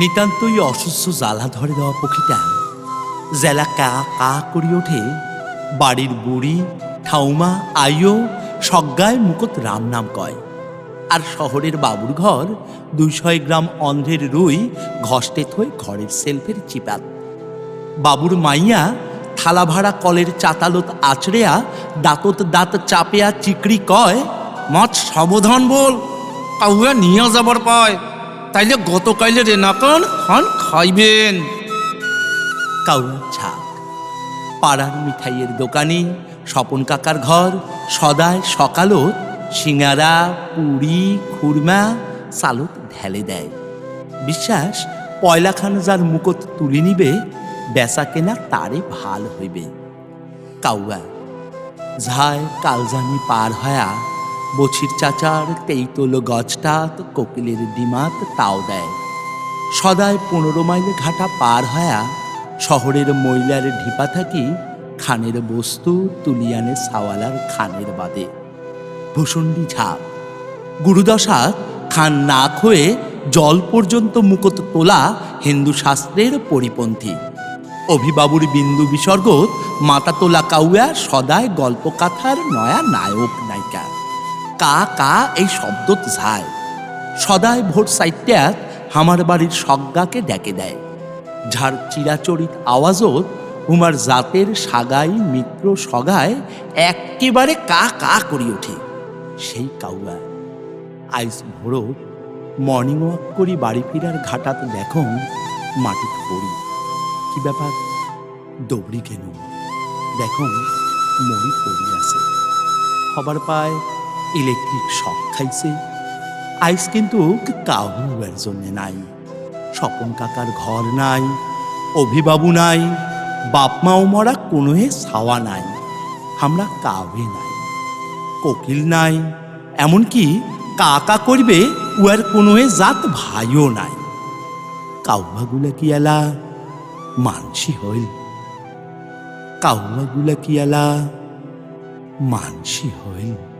নিতান্তই অসুস্থ জ্বালা ধরে দেওয়া পক্ষীটা জেলা কা কা করি ওঠে, বাড়ির বুড়ি, ঠাউমা আইও সজ্ঞায় মুকত রাম নাম কয়। আর শহরের বাবুর ঘর দুইশয় গ্রাম অন্ধ্রের রুই ঘষ্টে থই ঘরের সেলফের চিপাত। বাবুর মাইয়া থালা ভাড়া কলের চাতালত আছড়েয়া দাঁতত দাঁত চাপেয়া চিকড়ি কয় মাছ সাবধান বল, কাউয়া নিয়ে যাবার পায়। তাইলে গতকাইলে রেনাকন খান খাইবেন। কাউয়া ছাক, পাড়ার মিঠাইয়ের দোকানে, স্বপন কাকার ঘর, সদায় সকালত সিঙ্গারা, পুরি, খুরমা, সালত ঢেলে দেয়। বিশ্বাস পয়লাখান যার মুকত তুলে নিবে, বেচা কেনা তারে ভালো হইবে। কাউয়া, ঝায় কালজানি পার হয়া বছির চাচার তেইতল গজটাত কোকিলের ডিমাত তাও দেয়। সদায় পনেরো মাইল ঘাটা পার হয়া শহরের মহিলার ঢিপা থাকি খানের বস্তু তুলিয়ানে সাওয়ালার খানের বাদে। ভূষণ্ডী ঝাঁপ। গুরুদশা খান না হয়ে জল পর্যন্ত মুকত তোলা হিন্দু শাস্ত্রের পরিপন্থী। অভিবাবুর বিন্দু বিসর্গ মাতা তোলা কাউয়া সদায় গল্পকাথার নয়া নায়ক নায়িকা। কা কা, এই শব্দ ঝায় সদায় ভোর সাইট্যাত হামার বাড়ির সজ্ঞাকে ডেকে দেয়। ঝাড় চিরাচরিত আওয়াজত উমার জাতের সাগাই মিত্র সগায় একেবারে কা কা করি ওঠে। সেই কাউয়া। আইস ভোরো মর্নিং ওয়াক করি বাড়ি ফিরার ঘাটাত দেখো মাটি পড়ি। কি ব্যাপার? দৌড়ি কেন? দেখো মরি পড়ি আছে হবার পায় ইলেকট্রিক শক খাইছে। আইস কিন্তু কাউয়ার জন্যে নাই। স্বপন কাকার ঘর নাই, অভিবাবু নাই, বাপ মাও মরা কোনোহে ছাওয়া নাই, আমরা কাউে নাই। কোকিল নাই, এমনকি কাকা করবে উয়ার কোনোহে জাত ভাইও নাই। কাউয়াগুলা কি এলা? মানসি হইল। কাউয়াগুলা কি এলা? মানসি হইল।